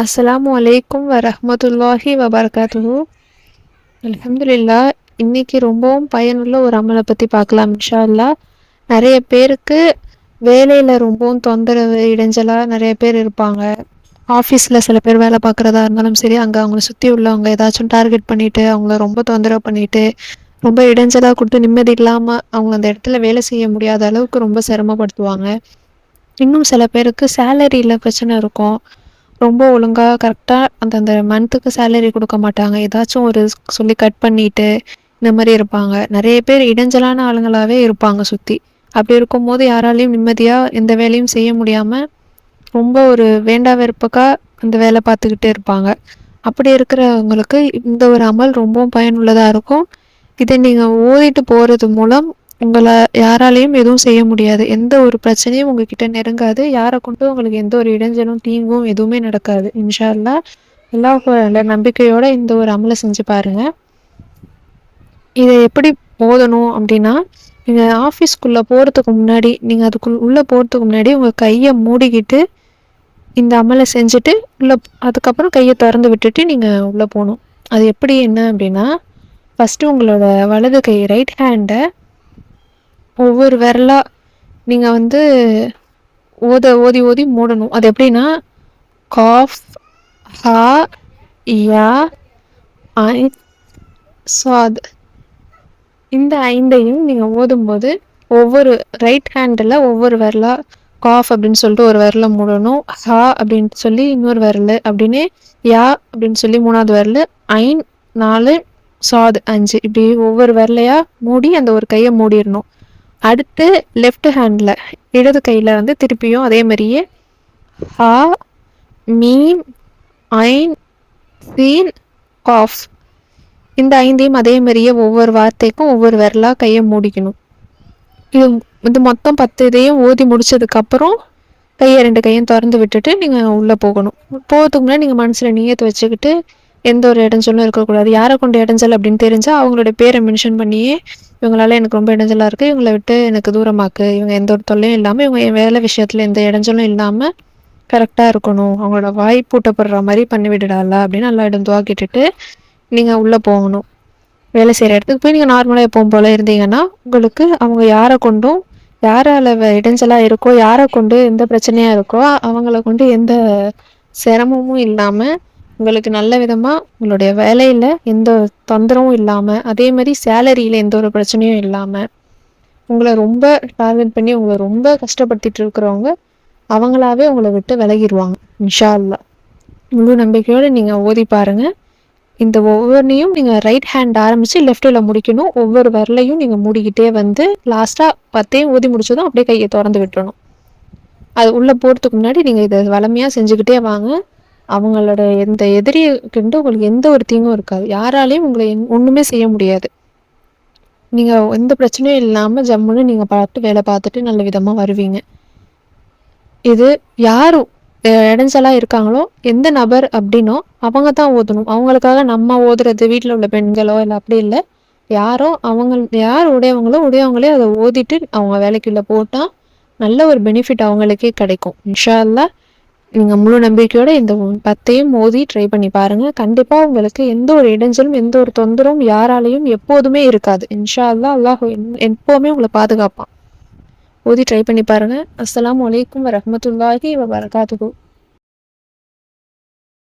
அஸ்ஸலாமு அலைக்கும் வரமத்துல்லாஹி வபர்காத்து அலமதுல்லா இன்னைக்கு ரொம்பவும் பயனுள்ள ஒரு அமலை பற்றி பார்க்கலாம் இன்ஷா அல்லா நிறைய பேருக்கு வேலையில் ரொம்பவும் தொந்தரவு இடைஞ்சலாக நிறைய பேர் இருப்பாங்க. ஆஃபீஸில் சில பேர் வேலை பார்க்குறதா இருந்தாலும் சரி அங்கே அவங்கள சுற்றி உள்ளவங்க ஏதாச்சும் டார்கெட் பண்ணிவிட்டு அவங்கள ரொம்ப தொந்தரவு பண்ணிட்டு ரொம்ப இடைஞ்சலாக கொடுத்து நிம்மதி இல்லாமல் அவங்க அந்த இடத்துல வேலை செய்ய முடியாத அளவுக்கு ரொம்ப சிரமப்படுத்துவாங்க. இன்னும் சில பேருக்கு சேலரியில் பிரச்சனை இருக்கும். ரொம்ப ஒழுங்காக கரெக்டாக அந்தந்த மந்த்துக்கு சேலரி கொடுக்க மாட்டாங்க. ஏதாச்சும் ஒரு சொல்லி கட் பண்ணிட்டு இந்த மாதிரி இருப்பாங்க. நிறைய பேர் இடைஞ்சலான ஆளுங்களாகவே இருப்பாங்க சுற்றி அப்படி இருக்கும்போது யாராலையும் நிம்மதியாக எந்த வேலையும் செய்ய முடியாமல் ரொம்ப ஒரு வேண்டா வெறுப்புக்காக அந்த வேலை பார்த்துக்கிட்டே இருப்பாங்க. அப்படி இருக்கிறவங்களுக்கு இந்த ஒரு அமல் ரொம்பவும் பயனுள்ளதாக இருக்கும். இதை நீங்கள் ஓதிட்டு போகிறது மூலம் உங்களை யாராலையும் எதுவும் செய்ய முடியாது. எந்த ஒரு பிரச்சனையும் உங்ககிட்ட நெருங்காது. யாரை கொண்டு உங்களுக்கு எந்த ஒரு இடைஞ்சலும் தீங்கும் எதுவுமே நடக்காது. இன்ஷால்லா எல்லா நம்பிக்கையோட இந்த ஒரு அமலை செஞ்சு பாருங்க. இதை எப்படி போதணும் அப்படின்னா நீங்கள் ஆஃபீஸ்க்குள்ளே போகிறதுக்கு முன்னாடி நீங்கள் அதுக்குள் உள்ளே போகிறதுக்கு முன்னாடி உங்கள் கையை மூடிக்கிட்டு இந்த அமலை செஞ்சுட்டு உள்ளே அதுக்கப்புறம் கையை திறந்து விட்டுட்டு நீங்கள் உள்ளே போகணும். அது எப்படி என்ன அப்படின்னா ஃபஸ்ட்டு உங்களோட வலது கை ரைட் ஹேண்டை ஒவ்வொரு விரலாக நீங்கள் வந்து ஓத ஓதி ஓதி மூடணும். அது எப்படின்னா காஃப் ஹா யா ஐ சாத் இந்த ஐந்தையும் நீங்கள் ஓதும்போது ஒவ்வொரு ரைட் ஹேண்டில் ஒவ்வொரு விரலாக காஃப் அப்படின்னு சொல்லிட்டு ஒரு விரல மூடணும். ஹா அப்படின்னு சொல்லி இன்னொரு விரல். அப்படின்னு யா அப்படின்னு சொல்லி மூணாவது விரல் ஐன் நாலு சாது அஞ்சு. இப்படி ஒவ்வொரு விரலையாக மூடி அந்த ஒரு கையை மூடிடணும். அடுத்து லெஃப்ட் ஹேண்டில் இடது கையில் வந்து திருப்பியும் அதே மாதிரியே ஹா மீன் ஐன் சீன் காஃப் இந்த ஐந்தையும் அதே மாதிரியே ஒவ்வொரு வார்த்தைக்கும் ஒவ்வொரு விரலாக கையை மூடிக்கணும். இது இது மொத்தம் பத்து இதையும் ஓதி முடிச்சதுக்கப்புறம் கையை ரெண்டு கையும் திறந்து விட்டுட்டு நீங்கள் உள்ளே போகணும். போகிறதுக்கு முன்னாடி நீங்கள் மனசில் நீயத்தை வச்சுக்கிட்டு எந்த ஒரு இடைஞ்சலும் இருக்கக்கூடாது. யாரை கொண்டு இடைஞ்சல் அப்படின்னு தெரிஞ்சால் அவங்களுடைய பேரை மென்ஷன் பண்ணியே இவங்களால எனக்கு ரொம்ப இடைஞ்சலாக இருக்குது இவங்களை விட்டு எனக்கு தூரமாக்கு. இவங்க எந்த ஒரு தொல்லையும் இல்லாமல் இவங்க என் வேலை விஷயத்தில் எந்த இடைஞ்சலும் இல்லாமல் கரெக்டாக இருக்கணும். அவங்களோட வாய் பூட்டப்படுற மாதிரி பண்ணி விடுடால அப்படின்னு நல்லா இடம் துவா கேட்டுட்டு நீங்கள் உள்ளே போகணும். வேலை செய்கிற இடத்துக்கு போய் நீங்கள் நார்மலாக எப்பவும் போல் இருந்தீங்கன்னா உங்களுக்கு அவங்க யாரை கொண்டும் யாரால் இடைஞ்சலாக இருக்கோ யாரை கொண்டு எந்த பிரச்சனையாக இருக்கோ அவங்கள கொண்டு எந்த சிரமமும் இல்லாமல் உங்களுக்கு நல்ல விதமாக உங்களுடைய வேலையில் எந்த தொந்தரவும் இல்லாமல் அதே மாதிரி சேலரியில் எந்த ஒரு பிரச்சனையும் இல்லாமல் உங்களை ரொம்ப டார்கெட் பண்ணி உங்களை ரொம்ப கஷ்டப்படுத்திட்டு இருக்கிறவங்க அவங்களாவே உங்களை விட்டு விலகிடுவாங்க இன்ஷா அல்லா முழு நம்பிக்கையோடு நீங்கள் ஓதி பாருங்கள் இந்த ஒவ்வொன்றையும் நீங்கள் ரைட் ஹேண்ட் ஆரம்பித்து லெஃப்ட்டில் முடிக்கணும். ஒவ்வொரு வரலையும் நீங்கள் மூடிக்கிட்டே வந்து லாஸ்ட்டாக பத்தையும் ஊதி முடிச்சதும் அப்படியே கையை திறந்து விட்டுணும் அது உள்ளே போகிறதுக்கு முன்னாடி நீங்கள் இதை வளமையாக செஞ்சுக்கிட்டே வாங்க. அவங்களோட எந்த எதிரிக்கிட்ட உங்களுக்கு எந்த ஒரு தீங்கும் இருக்காது. யாராலையும் உங்களை ஒன்றுமே செய்ய முடியாது. நீங்கள் எந்த பிரச்சனையும் இல்லாமல் ஜம்முன்னு நீங்கள் பார்த்து வேலை பார்த்துட்டு நல்ல விதமாக வருவீங்க. இது யாரும் இடைஞ்சலாக இருக்காங்களோ எந்த நபர் அப்படின்னோ அவங்க தான் ஓதணும். அவங்களுக்காக நம்ம ஓதுறது வீட்டில் உள்ள பெண்களோ இல்லை அப்படி இல்லை. யாரோ அவங்க யார் உடையவங்களோ உடையவங்களே அதை ஓதிட்டு அவங்க வேலைக்குள்ளே போட்டால் நல்ல ஒரு பெனிஃபிட் அவங்களுக்கே கிடைக்கும். இன்ஷா அல்லா நீங்கள் முழு நம்பிக்கையோட இந்த பத்தையும் மோதி ட்ரை பண்ணி பாருங்கள் கண்டிப்பாக உங்களுக்கு எந்த ஒரு இடைஞ்சலும் எந்த ஒரு தொந்தரவும் யாராலையும் எப்போதுமே இருக்காது. இன்ஷா அல்லா அல்லாஹ் எப்போவுமே உங்களை பாதுகாப்பான். ஓதி ட்ரை பண்ணி பாருங்கள் அஸ்லாம் வலைக்கம் வரமத்துல்லாஹி வரகாத்துகு